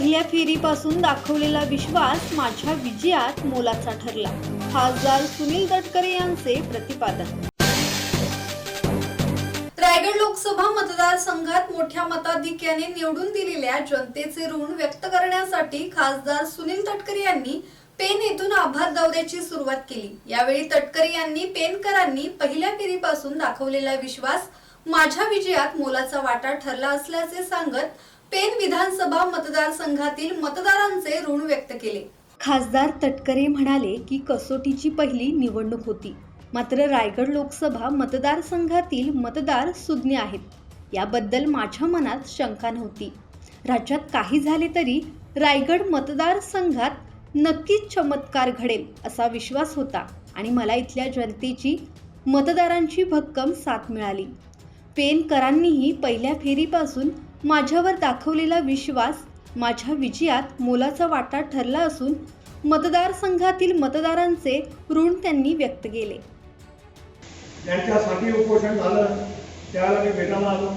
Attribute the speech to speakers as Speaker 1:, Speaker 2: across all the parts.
Speaker 1: पहिल्या फेरीपासून दाखवलेला विश्वास माझ्या विजयात मोलाचा ठरला. खासदार सुनील तटकरे यांचे प्रतिपादन. रायगड लोकसभा मतदारसंघात मोठ्या मताधिक्याने निवडून दिलेल्या जनतेचे ऋण व्यक्त करण्यासाठी खासदार सुनील तटकरे यांनी पेन येथून आभार दौऱ्याची सुरुवात केली. यावेळी तटकरे यांनी पेनकरांनी पहिल्या फेरीपासून दाखवलेला विश्वास माझ्या विजयात मोलाचा वाटा ठरला असल्याचे सांगत पेन विधानसभा मतदारसंघातील मतदारांचे ऋण व्यक्त केले. खासदार तटकरे म्हणाले की कसोटीची पहिली निवडणूक होती. मात्र रायगड लोकसभा मतदारसंघातील मतदार सुज्ञ आहेत. याबद्दल माझ्या मनात शंका नव्हती. राज्यात काही झाले तरी रायगड मतदारसंघात नक्कीच चमत्कार घडेल असा विश्वास होता आणि मला इथल्या जनतेची मतदारांची भक्कम साथ मिळाली. पेनकरांनीही पहिल्या फेरीपासून माझ्यावर दाखवलेला विश्वास माझ्या विजयात मोलाचा वाटा ठरला असून मतदारसंघातील मतदारांचे ऋण त्यांनी व्यक्त केले.
Speaker 2: ज्यांच्यासाठी उपोषण झालं त्याला मी भेटायला आलो.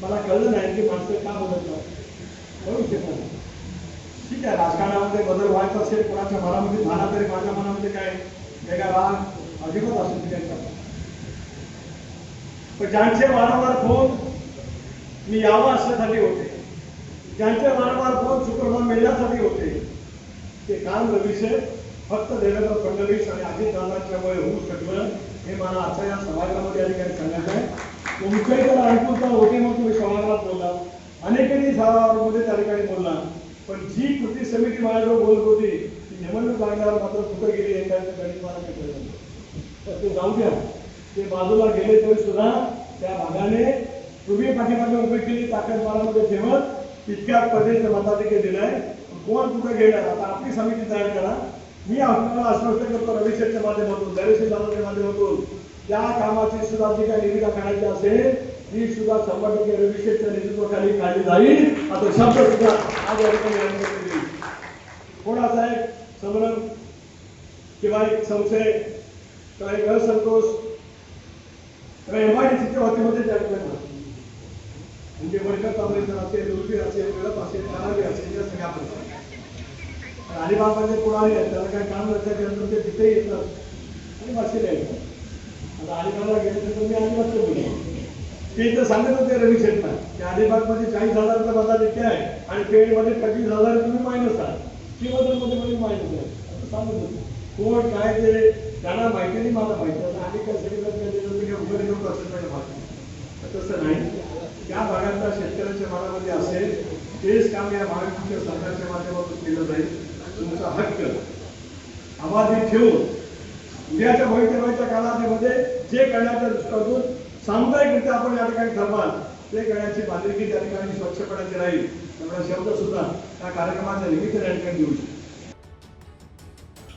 Speaker 2: मला कळलं नाही की माणसं का बदलतात. कळू शकत ठीक आहे राजकारणामध्ये बदल व्हायचा असेल कोणाच्या मनामध्ये झाला तरी माझ्या मनामध्ये काय वेगळा राग अधिकच असू त्यांचा पण ज्यांचे वारंवार फोन मी यावं असण्यासाठी होते. ज्यांचे वारंवार फोन शुक्रवार मिळण्यासाठी होते. ते काम विषय फक्त देवेंद्र फडणवीस आणि अजित दादांच्यामुळे होऊ शकलं हे मला आता या समाजामध्ये या ठिकाणी सांगायचं आहे? तुमच्याही जर ऐकून तर होते मग तुम्ही समाजात बोलला. अनेकांनी सभागृहामध्ये त्या ठिकाणी बोलला. पण जी कृती समिती माझ्याजवळ बोलत होती ती निवडणूक लागल्यावर मात्र कुठं गेली हे गणित मला काही तर ते जाऊ द्या. ते बाजूला गेले तरी सुद्धा त्या भागाने तुम्ही पाठीमागे उभी केली ताकद मालामध्ये ठेवत तितक्या पद्धतीचं मताधिकार दिलाय. कोण कुठं घेणार? आता आपली समिती तयार करा. मी आपल्याला आश्वस्त करतो रविशेठच्या माध्यमातून दरेशी दादाच्या माध्यमातून. त्या कामाची सुद्धा जी काही निविदा काढायची असेल ती सुद्धा शंभर टक्के रविशेठच्या नेतृत्वाखाली काढली जाईल. आता शब्द सुद्धा आज या ठिकाणी कोणाचा एक संभ्रम किंवा एक संशय किंवा एक असंतोष? किंवा एमआयडीसीच्या वतीमध्ये त्या ठिकाणी म्हणजे वर्कर कॉम्बिनेशन असेल उर्फी असेल गडप असेल करावी असेल या सगळ्या प्रकार अलिबागमध्ये पुढारी आहेत त्याला काही काम लक्षात नंतर ते तिथे येतात आणि बसलेले आहेत आता अलिबागला गेले तर तुम्ही अलिबागचं बोलतो ते इथं सांगत होते रवी शेटना की अलिबागमध्ये चाळीस हजाराचा मताधिक्य आहे आणि पेडमध्ये पंचवीस हजार तुम्ही मायनस आहात ती बदलमध्ये मध्ये मायनस आहे असं सांगत होते कोण काय ते त्यांना माहिती नाही मला माहिती आता अलिबाग काय सगळं दिलं उघड घेऊन असेल नाही तसं नाही त्या भागातल्या शेतकऱ्याच्या मनामध्ये असेल तेच काम या महाराष्ट्र सरकारच्या माध्यमातून केलं जाईल. तुमचा हक्क. अबाधित ठेवून उद्याच्या भवितव्याच्या कालावधीमध्ये जे करण्याच्या दृष्टीतून सामुदायिकरित्या आपण या ठिकाणी ठरवाल ते करण्याची बांधिलकी त्या ठिकाणी स्वच्छपणाची राहील. त्यामुळे शब्द सुद्धा त्या कार्यक्रमाच्या निमित्ताने या ठिकाणी देऊ शकतो.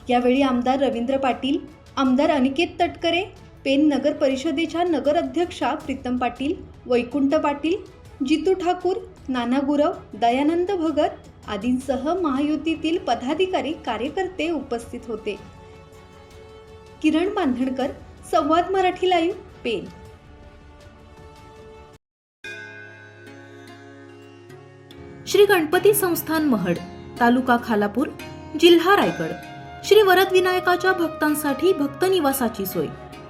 Speaker 1: यावेळी आमदार रवींद्र पाटील आमदार अनिकेत तटकरे पेन नगर परिषदेच्या नगर अध्यक्षा प्रीतम पाटील वैकुंठ पाटील जितू ठाकूर नाना गुरव दयानंद भगत आदींसह महायुतीतील पदाधिकारी कार्यकर्ते उपस्थित होते. किरण बांधणकर संवाद मराठी लाईव्ह पेन.
Speaker 3: श्री गणपती संस्थान महड तालुका खालापूर जिल्हा रायगड. श्री वरदविनायकाच्या भक्तांसाठी भक्त निवासाची सोय.